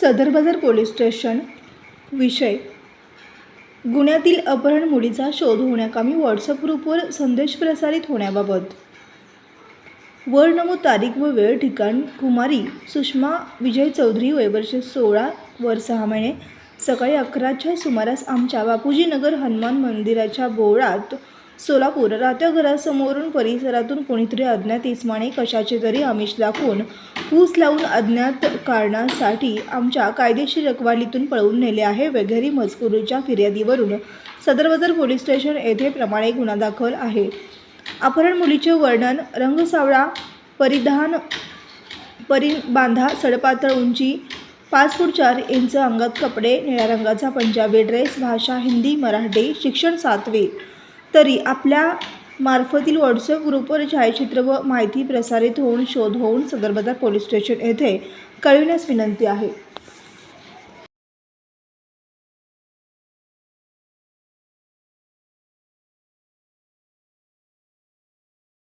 सदर बाजार police station. विषय. गुन्ह्यातील अपहरण मुलीचा शोध होण्याकामी व्हॉट्सअप ग्रुपवर संदेश प्रसारित होण्याबाबत. वर नमूद तारीख व वेळ ठिकाण कुमारी सुषमा विजय चौधरी वयवर्ष सोळा वर सहा महिने. सकाळी अकराच्या सुमारास आमच्या बापूजी नगर हनुमान मंदिराच्या बोळात सोलापूर राहत्या घरासमोरून परिसरातून कोणीतरी अज्ञात इस्माने कशाचे तरी आमिष दाखवून फूस लावून अज्ञात कारणासाठी आमच्या कायदेशीर रखवालीतून पळवून नेले आहे. वगैरे मजकुरीच्या फिर्यादीवरून सदर बाजार पोलीस स्टेशन येथे प्रमाणे गुन्हा दाखल आहे. अपहरण मुलीचे वर्णन रंगसावळा परिधान परि बांधा सडपातळ उंची पाच फूट चार इंच अंगात कपडे निळ्या रंगाचा पंजाबी ड्रेस भाषा हिंदी मराठी शिक्षण सातवे तरी आपल्या मार्फतील व्हॉट्सअप ग्रुपवर छायाचित्र व माहिती प्रसारित होऊन शोध होऊन सदर बाजार पोलीस स्टेशन येथे कळविण्यास विनंती आहे.